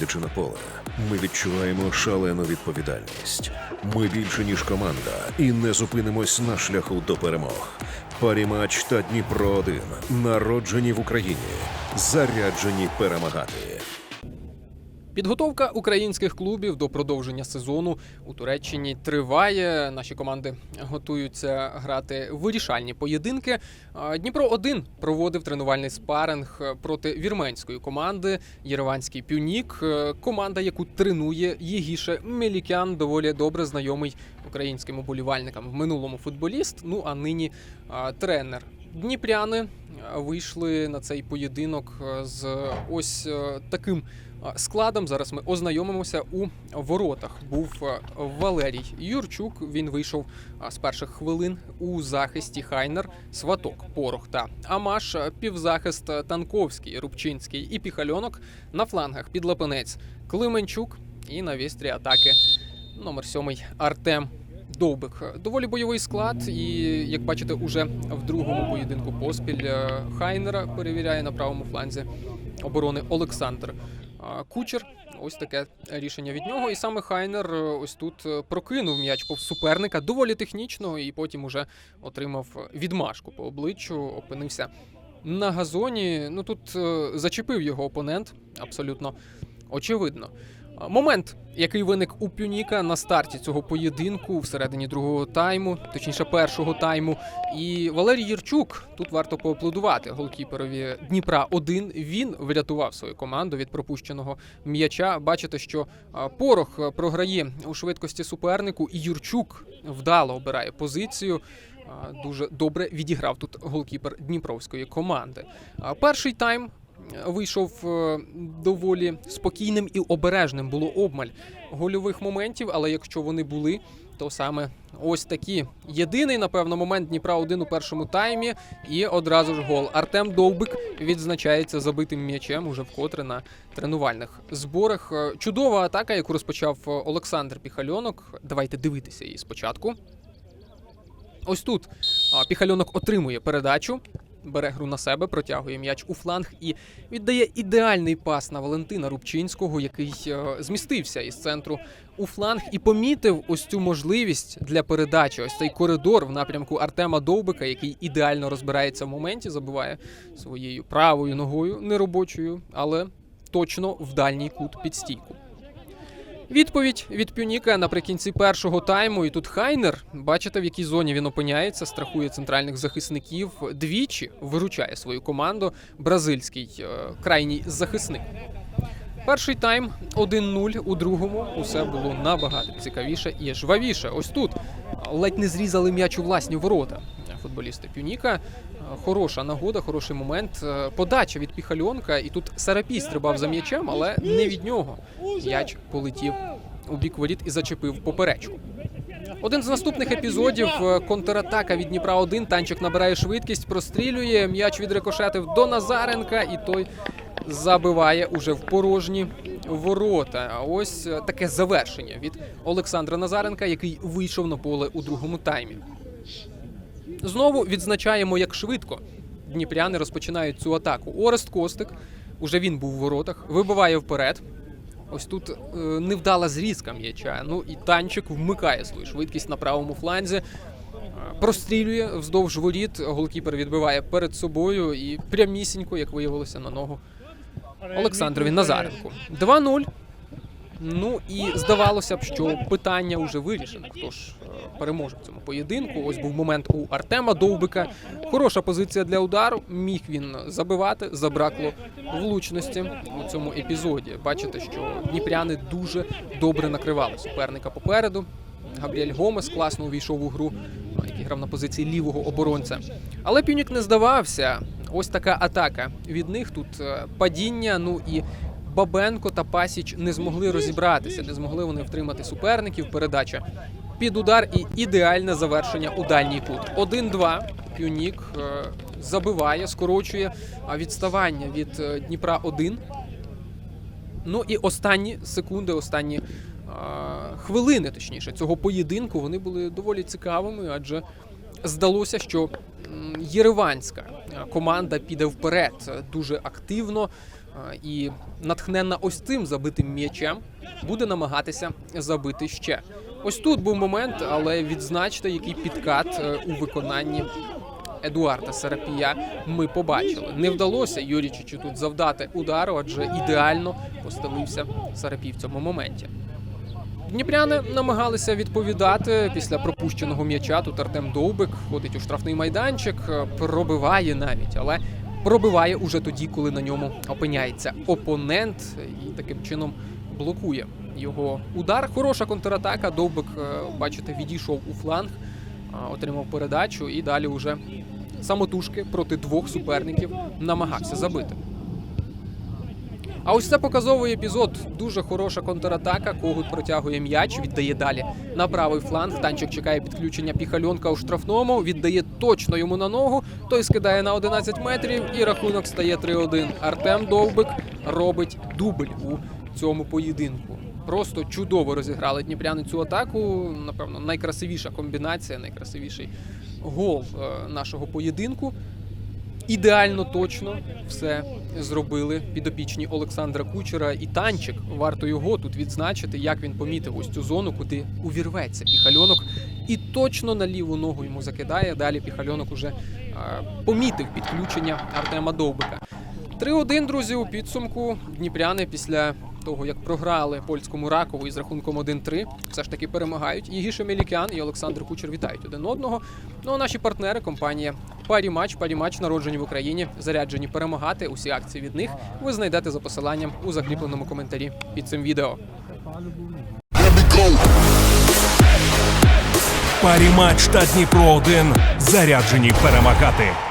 Виходячи на поле, ми відчуваємо шалену відповідальність. Ми більше ніж команда і не зупинимось на шляху до перемог. Парімач та Дніпро 1 народжені в Україні, заряджені перемагати. Підготовка українських клубів до продовження сезону у Туреччині триває. Наші команди готуються грати вирішальні поєдинки. Дніпро 1 проводив тренувальний спаринг проти вірменської команди Єреванський Пюнік. Е, Команда, яку тренує Єгіше Мелікян, доволі добре знайомий українським уболівальникам в минулому футболіст. Ну а нині тренер. Дніпряни вийшли на цей поєдинок е, з ось е, таким складом. Зараз ми ознайомимося у воротах. Був е, Валерій Юрчук. Він вийшов з перших хвилин у захисті Хайнер, Сваток, Порох та Амаш, е, півзахист е, Танковський, Рубчинський і Піхальонок на флангах Підлапенець, Клименчук і на вістрі атаки номер сьомий Артем. Довбик доволі бойовий склад, і як бачите, уже в другому поєдинку поспіль е, Хайнера перевіряє на правому фланзі оборони Олександр Кучер. Ось таке рішення від нього. І саме Хайнер е, ось тут е, прокинув м'яч повз суперника доволі технічно, і потім уже отримав відмашку по обличчю, опинився на газоні. Ну тут зачепив його опонент, абсолютно очевидно. Момент, який виник у Пюніка на старті цього поєдинку всередині другого тайму, точніше першого тайму. І Валерій Єрчук тут варто поаплодувати голкіперові Дніпра 1 Він врятував свою команду від пропущеного м'яча. Бачите, що порох програє у швидкості супернику, і Юрчук вдало обирає позицію. Дуже добре відіграв тут голкіпер Дніпровської команди. Перший тайм вийшов е, доволі спокійним і обережним. Було обмаль гольових моментів, але якщо вони були, то саме ось такі. Єдиний, напевно, момент Дніпра 1 у першому таймі, і одразу ж гол. Артем Довбик відзначається забитим м'ячем уже вкотре на тренувальних зборах. Е, Чудова атака, яку розпочав е, Олександр Піхальонок. Давайте дивитися її спочатку. Ось тут Піхальонок отримує передачу, бере гру на себе, протягує м'яч у фланг і віддає ідеальний пас на Валентина Рубчинського, який е, змістився із центру у фланг і помітив ось цю можливість для передачі. Ось цей коридор в напрямку Артема Довбика, який ідеально розбирається в моменті, забиває своєю правою ногою, неробочою, але точно в дальній кут під стійку. Відповідь від Пюніка наприкінці першого тайму. І тут Хайнер, бачите, в якій зоні він опиняється, страхує центральних захисників. Двічі виручає свою команду. Бразильський е, крайній захисник. Перший тайм 1-0, у другому усе було набагато цікавіше і жвавіше. Ось тут ледь не зрізали м'яч у власні ворота. Футболісти Пюніка. Хороша нагода, хороший момент. Е, Подача від Піхальонка, і тут Сарапій стрибав за м'ячем, але не від нього. М'яч полетів у бік воріт і зачепив поперечку. Один з наступних епізодів е, контратака від Дніпра 1 Танчик набирає швидкість, прострілює. М'яч відрикошетив до Назаренка, і той забиває уже в порожні ворота. А ось е, таке завершення від Олександра Назаренка, який вийшов на поле у другому таймі. Знову відзначаємо, як швидко дніпряни розпочинають цю атаку. Орест Костик, уже він був в воротах, вибиває вперед. Ось тут е, невдала зрізка м'яча. Ну і танчик вмикає свою швидкість на правому фланзі. Е, Прострілює вздовж воріт. Голкіпер відбиває перед собою і прямісінько, як виявилося, на ногу Олександрові Назаренку. 2-0. Ну і здавалося б, що питання вже вирішено. Хто ж е, переможе в цьому поєдинку? Ось був момент у Артема Довбика. Хороша позиція для удару. Міг він забивати. Забракло влучності у цьому епізоді. Бачите, що дніпряни дуже добре накривали суперника попереду. Габріель Гомес класно увійшов у гру, який грав на позиції лівого оборонця. Але Пюнік не здавався. Ось така атака від них тут е, падіння. Ну і Бабенко та Пасіч не змогли розібратися, не змогли вони втримати суперників. Передача під удар і ідеальне завершення у дальній кут. 1-2. Пюнік е, забиває, скорочує відставання від е, Дніпра 1. Ну і останні секунди, останні е, хвилини, точніше, цього поєдинку вони були доволі цікавими, адже здалося, що єреванська команда піде вперед дуже активно. Е, І натхненна ось цим забитим м'ячем буде намагатися забити ще. Ось тут був момент, але відзначте, який підкат е, у виконанні Едуарда Сарапія ми побачили. Не вдалося Юрічичу тут завдати удару, адже ідеально постелився Сарапій в цьому моменті. Дніпряни намагалися відповідати після пропущеного м'яча. Тут Артем Довбик ходить у штрафний майданчик, е, пробиває навіть, але пробиває уже тоді, коли на ньому опиняється опонент, і таким чином блокує його удар. Хороша контратака. Довбик, е, бачите, відійшов у фланг, отримав передачу і далі уже самотужки проти двох суперників намагався забити. А ось це показовий епізод. Дуже хороша контратака. Когут протягує м'яч, віддає далі на правий фланг. Танчик чекає підключення піхальонка у штрафному. Віддає точно йому на ногу. Той скидає на 11 метрів, і рахунок стає 3-1. Артем Довбик робить дубль у цьому поєдинку. Просто чудово розіграли дніпряни цю атаку. Напевно, найкрасивіша комбінація, найкрасивіший гол е, нашого поєдинку. Ідеально точно все зробили підопічні Олександра Кучера і танчик. Варто його тут відзначити, як він помітив ось цю зону, куди увірветься піхальонок, і точно на ліву ногу йому закидає. Далі піхальонок уже е, помітив підключення Артема Довбика. 3-1, друзі, у підсумку. Дніпряни після того, як програли польському ракову із рахунком 1-3, все ж таки перемагають. І Гіша Мелікян і Олександр Кучер вітають один одного. Ну а наші партнери, компанія Парімач, Парімач, народжені в Україні, заряджені перемагати. Усі акції від них ви знайдете за посиланням у закріпленому коментарі під цим відео. Парі матч та Дніпро 1 заряджені перемагати.